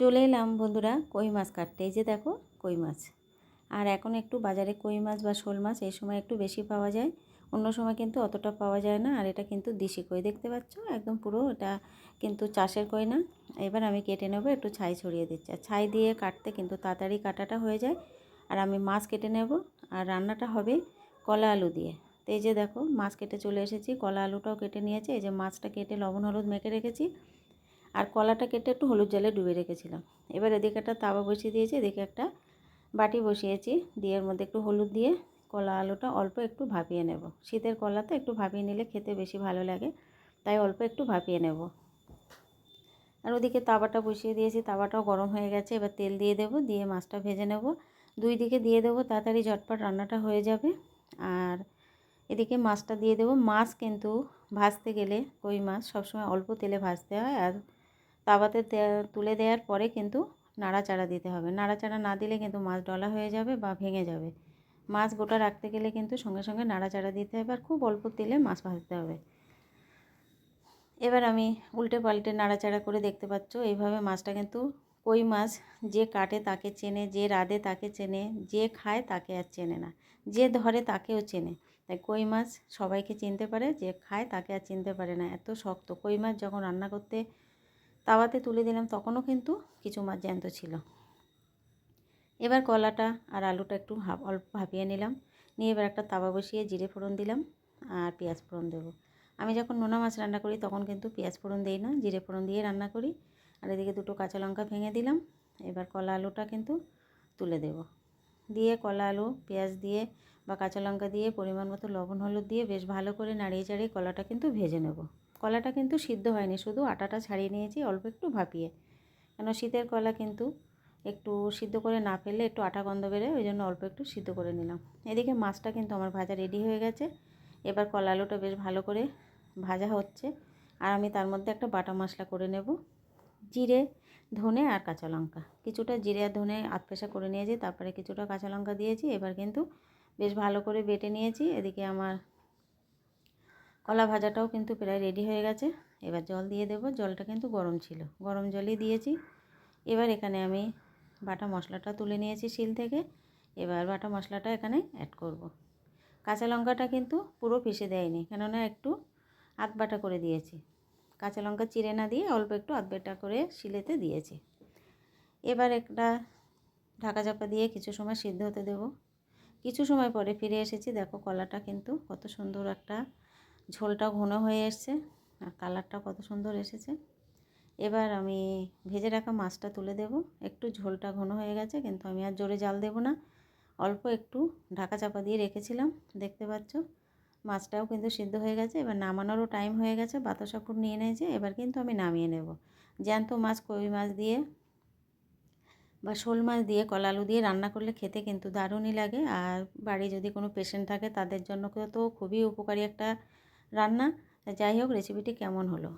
চলে এলাম বন্ধুরা কই মাছ কাটতে, এই যে দেখো কই মাছ। আর এখন একটু বাজারে কই মাছ বা শোল মাছ এই সময় একটু বেশি পাওয়া যায়, অন্য সময় কিন্তু অতটা পাওয়া যায় না। আর এটা কিন্তু দেশি কই, দেখতে পাচ্ছ? একদম পুরো এটা কিন্তু চাষের কই না। এবার আমি কেটে নেব, একটু ছাই ছড়িয়ে দিচ্ছি। আর ছাই দিয়ে কাটতে কিন্তু তাড়াতাড়ি কাটাটা হয়ে যায়। আর আমি মাছ কেটে নেব। আর রান্নাটা হবে কলা আলু দিয়ে। তো এই যে দেখো মাছ কেটে চলে এসেছি, কলা আলুটাও কেটে নিয়েছে। এই যে মাছটা কেটে লবণ, হলুদ মেখে রেখেছি। আর কলাটা কেটে একটু হলুদ জলে ডুবে রেখেছিলাম। এবার এদিকে একটা তাওয়া বসিয়ে দিয়েছি, এদিকে একটা বাটি বসিয়েছি। দিয়ে এর মধ্যে একটু হলুদ দিয়ে কলা আলুটা অল্প একটু ভাপিয়ে নেব। শীতের কলাতে একটু ভাপিয়ে নিলে খেতে বেশি ভালো লাগে, তাই অল্প একটু ভাপিয়ে নেব। আর ওদিকে তাওয়াটা বসিয়ে দিয়েছি, তাওয়াটাও গরম হয়ে গেছে, এবার তেল দিয়ে দেব, দিয়ে মাছটা ভেজে নেব। দুই দিকে দিয়ে দেবো, তাড়াতাড়ি ঝটপট রান্নাটা হয়ে যাবে। আর এদিকে মাছটা দিয়ে দেবো। মাছ কিন্তু ভাজতে গেলে কই মাছ সবসময় অল্প তেলে ভাজতে হয়, আর তাওয়াতে তুলে দেওয়ার পরে কিন্তু নাড়াচাড়া দিতে হবে। নাড়াচাড়া না দিলে কিন্তু মাছ ডলা হয়ে যাবে বা ভেঙে যাবে। মাছ গোটা রাখতে গেলে কিন্তু সঙ্গে সঙ্গে নাড়াচাড়া দিতে হবে আর খুব অল্প তেলে মাছ ভাজতে হবে। এবার আমি উল্টে পাল্টে নাড়াচাড়া করে দেখতে পাচ্ছ, এইভাবে মাছটা কিন্তু কই মাছ যে কাটে তাকে চেনে, যে রাধে তাকে চেনে, যে খায় তাকে আর চেনে না। যে ধরে তাকেও চেনে। তাই কই মাছ সবাইকে চিনতে পারে, যে খায় তাকে আর চিনতে পারে না। এত শক্ত। কই মাছ যখন রান্না করতে তাওয়াতে তুলে দিলাম, তখনও কিন্তু কিছু মাছ জ্যান্ত ছিল। এবার কলাটা আর আলুটা একটু অল্প ভাপিয়ে নিলাম। নিয়ে এবার একটা তাওয়া বসিয়ে জিরে ফোড়ন দিলাম আর পেঁয়াজ ফোড়ন দেবো। আমি যখন নোনা মাছ রান্না করি তখন কিন্তু পেঁয়াজ ফোড়ন দিই না, জিরে ফোড়ন দিয়ে রান্না করি। আর এদিকে দুটো কাঁচা লঙ্কা ভেঙে দিলাম। এবার কলা আলুটা কিন্তু তুলে দেব। দিয়ে কলা আলু, পেঁয়াজ দিয়ে বা কাঁচা লঙ্কা দিয়ে পরিমাণ মতো লবণ, হলুদ দিয়ে বেশ ভালো করে নাড়িয়ে চাড়িয়ে কলাটা কিন্তু ভেজে নেব। কলাটা কিন্তু সিদ্ধ হয়নি, শুধু আটাটা ছাড়িয়ে নিয়েছি, অল্প একটু ভাপিয়ে। কেন শীতের কলা কিন্তু একটু সিদ্ধ করে না ফেললে একটু আটা গন্ধ বেড়ে ওই জন্য অল্প একটু সিদ্ধ করে নিলাম। এদিকে মাছটা কিন্তু আমার ভাজা রেডি হয়ে গেছে। এবার কলা আলুটা বেশ ভালো করে ভাজা হচ্ছে। আর আমি তার মধ্যে একটা বাটা মশলা করে নেব। জিরে, ধনে আর কাঁচা লঙ্কা। কিছুটা জিরে আর ধনে আধপেশা করে নিয়েছি, তারপরে কিছুটা কাঁচা লঙ্কা দিয়েছি। এবার কিন্তু বেশ ভালো করে বেটে নিয়েছি। এদিকে আমার কলা ভাজাটাও কিন্তু প্রায় রেডি হয়ে গেছে। এবার জল দিয়ে দেব। জলটা কিন্তু গরম ছিল। গরম জলই দিয়েছি। এবার এখানে আমি বাটা মশলাটা তুলে নিয়েছি শিল থেকে। এবার বাটা মশলাটা এখানে অ্যাড করব। কাঁচা লঙ্কাটা কিন্তু পুরো পিষে দেয়নি, কেননা একটু আধ বাটা করে দিয়েছি। কাঁচা লঙ্কা চিড়ে না দিয়ে অল্প একটু আধ বাটা করে শিলেতে দিয়েছি। এবার একটা ঢাকা চাপা দিয়ে কিছু সময় সিদ্ধ হতে দেব। কিছু সময় পরে ফিরে এসেছি। দেখো কলাটা কিন্তু কত সুন্দর একটা ঝোলটা ঘন হয়ে এসছে আর কালারটা কত সুন্দর এসেছে। এবার আমি ভেজে রাখা মাছটা তুলে দেব। একটু ঝোলটা ঘন হয়ে গেছে, কিন্তু আমি আর জোরে জাল দেব না। অল্প একটু ঢাকা চাপা দিয়ে রেখেছিলাম, দেখতে পাচ্ছ? মাছটাও কিন্তু সিদ্ধ হয়ে গেছে। এবার নামানোরও টাইম হয়ে গেছে, বাতাসা ফুট নিয়ে নিয়েছে এবার কিন্তু আমি নামিয়ে নেব। জ্যান্ত মাছ, কই মাছ দিয়ে বা শোল মাছ দিয়ে কলা আলু দিয়ে রান্না করলে খেতে কিন্তু দারুণই লাগে। আর বাড়ি যদি কোনো পেশেন্ট থাকে, তাদের জন্য তো খুবই উপকারী একটা রান্না। যাই হোক রেসিপিটি কেমন হলো?